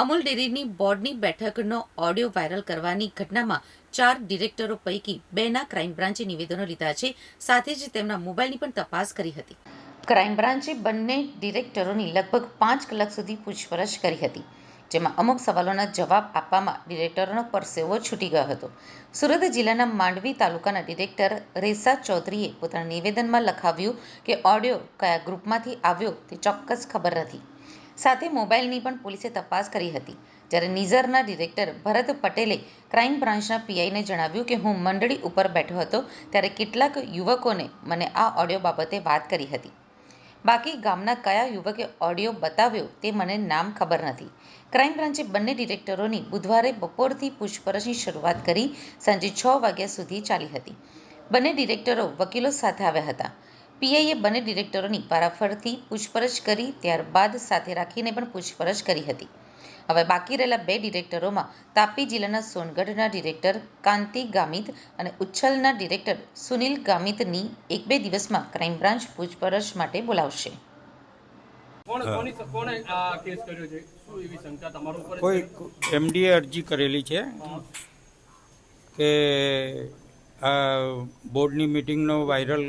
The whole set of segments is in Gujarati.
અમૂલ ડેરીની બોર્ડની બેઠકનો ઓડિયો વાયરલ કરવાની ઘટનામાં ચાર ડિરેક્ટરો પૈકી બેના ક્રાઇમ બ્રાન્ચે નિવેદનો લીધા છે. સાથે જ તેમના મોબાઈલની પણ તપાસ કરી હતી. ક્રાઇમ બ્રાન્ચે બંને ડિરેક્ટરોની લગભગ પાંચ કલાક સુધી પૂછપરછ કરી હતી, જેમાં અમુક સવાલોના જવાબ આપવામાં ડિરેક્ટરોનો પરસેવો છૂટી ગયો હતો. સુરત જિલ્લાના માંડવી તાલુકાના ડિરેક્ટર રેસા ચૌધરીએ પોતાના નિવેદનમાં લખાવ્યું કે ઓડિયો કયા ગ્રુપમાંથી આવ્યો તે ચોક્કસ ખબર નથી. સાથે મોબાઈલની પણ પોલીસે તપાસ કરી હતી. જ્યારે નિઝરના ડિરેક્ટર ભરત પટેલે ક્રાઇમ બ્રાન્ચના પીઆઈને જણાવ્યું કે હું મંડળી ઉપર બેઠો હતો, ત્યારે કેટલાક યુવકોને મને આ ઓડિયો બાબતે વાત કરી હતી. બાકી ગામના કયા યુવકે ઓડિયો બતાવ્યો તે મને નામ ખબર નથી. ક્રાઇમ બ્રાન્ચે બંને ડિરેક્ટરોની બુધવારે બપોરથી પૂછપરછની શરૂઆત કરી, સાંજે છ વાગ્યા સુધી ચાલી હતી. બંને ડિરેક્ટરો વકીલો સાથે આવ્યા હતા. પીઆઈએ બંને ડિરેક્ટરોની પારાફરથી પૂછપરછ કરી ત્યારબાદ સાથે રાખીને પણ પૂછપરછ કરી હતી. હવે બાકી રહેલા બે ડિરેક્ટરોમાં તાપી જિલ્લાના સોનગઢના ડિરેક્ટર કાંતિ ગામિત અને ઉચ્છલના ડિરેક્ટર સુનિલ ગામિતની એક બે દિવસમાં ક્રાઇમ બ્રાન્ચ પૂછપરછ માટે બોલાવશે. કોણ કોની કોણે આ કેસ કર્યો છે? શું એવી શંકા તમારા ઉપર કોઈ એમડીએ અરજી કરેલી છે કે આ બોર્ડની મિટિંગનો વાયરલ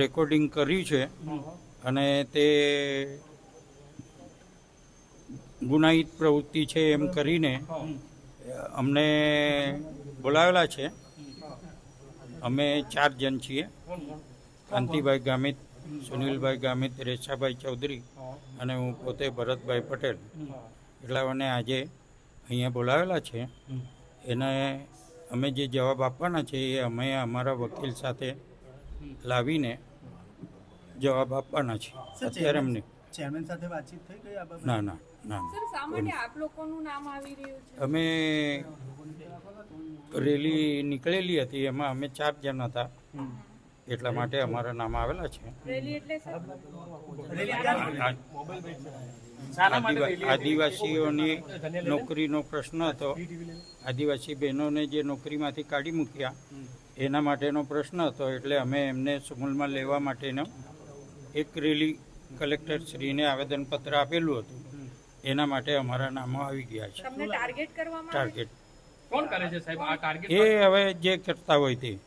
રેકોર્ડિંગ કર્યું છે અને તે ગુનાહિત પ્રવૃત્તિ છે એમ કરીને અમને બોલાવેલા છે. અમે ચાર જણ છીએ. કાંતિભાઈ ગામિત, સુનિલભાઈ ગામિત રેશાભાઈ ચૌધરી અને હું પોતે ભરતભાઈ પટેલ. એટલા મને આજે અહીંયા બોલાવેલા છે. એને અમે જે જવાબ આપવાના છે એ અમે અમારા વકીલ સાથે લાવીને જવાબ આપવાના છે. અત્યારે અમને ચેરમેન સાથે વાતચીત થઈ ગઈ આ ના ના ના ના. સર શા આપ લોકોનું નામ આવી રહ્યું છે. અમે રેલી નીકળેલી હતી એમાં અમે ચાર જણ હતા. એટલા માટે અમારા નામ આવેલા છે. આદિવાસીઓની નોકરીનો પ્રશ્ન હતો. આદિવાસી બહેનોને જે નોકરીમાંથી કાઢી મૂક્યા એના માટેનો પ્રશ્ન હતો એટલે અમે એમને સુમૂલમાં લેવા માટેનો એક રેલી કલેક્ટર શ્રીને આવેદનપત્ર આપેલું હતું. એના માટે અમારા નામો આવી ગયા છે. Target target. કોણ કરે છે સાહેબ? આ ટાર્ગેટ એ હવે જે કરતા હોય તે.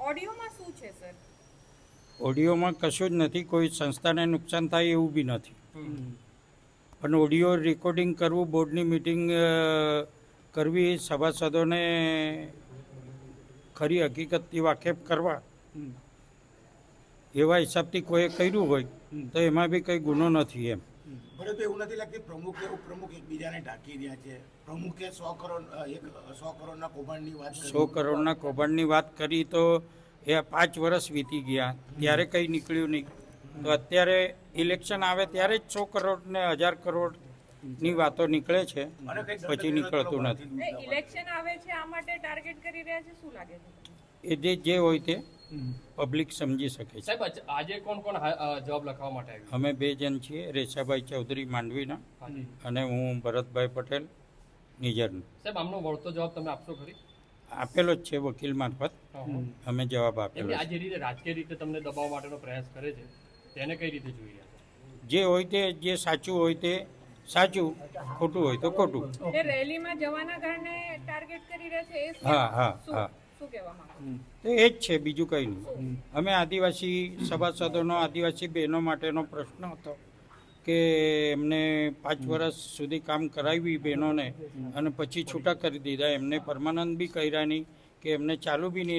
ઓડિયોમાં શું છે સર? ઓડિયોમાં કશું જ નથી. કોઈ સંસ્થાને નુકસાન થાય એવું બી નથી. પણ ઓડિયો રેકોર્ડિંગ કરવું બોર્ડની મિટિંગ કરવી સભાસદોને ખરી હકીકતથી વાકેફ કરવા. એવા હિસાબથી કોઈએ કર્યું હોય તો એમાં બી કંઈ ગુનો નથી એમ. પરંતુ એવું નથી લાગતું પ્રમુખ કે ઉપપ્રમુખ એકબીજાને ઢાંકી રહ્યા છે. પ્રમુખે સો કરોડ એક સો કરોડના કૌભાંડની વાત કરી. સો કરોડના કૌભાંડની વાત કરી તો એ પાંચ વર્ષ વીતી ગયા. ત્યારે કંઈ નીકળ્યું નહીં. તો અત્યારે ઇલેક્શન આવે ત્યારે જ સો કરોડ ને હજાર કરોડની વાતો નીકળે છે પછી નીકળતું નથી. એ ઇલેક્શન આવે છે આ માટે ટાર્ગેટ કરી રહ્યા છે શું લાગે છે એ જે જે હોય તે પબ્લિક સમજી શકે છે. સાહેબ આજે કોણ કોણ જવાબ લખવા માટે આવ્યું? અમે બે જણ છીએ રેશાભાઈ ચૌધરી માંડવીના અને હું ભરતભાઈ પટેલ નિજરનો. સાહેબ આમનો વળતો જવાબ તમે આપશો ખરી? આપેલો જ છે વકીલ મારફત. અમે જવાબ આપેલો આ જે રીતે રાજકીય રીતે તમને દબાવ માટેનો પ્રયાસ કરે છે તેને કઈ રીતે જોઈ રહ્યા જે હોય તે જે સાચું હોય તે સાચું ખોટું હોય તો ખોટું. રેલીમાં જવાના કારણે ટાર્ગેટ કરી રહ્યા છે હા હા હા. શું કહેવા માંગો તો એ જ છે બીજું કંઈ નહીં. અમે આદિવાસી સભાસદોનો આદિવાસી બહેનો માટેનો પ્રશ્ન હતો કે એમને પાંચ વર્ષ સુધી કામ કરાવી બહેનોને અને પછી છૂટા કરી દીધા. એમને પરમાનન્ટ બી કર્યા નહીં કે એમને ચાલુ બી નહીં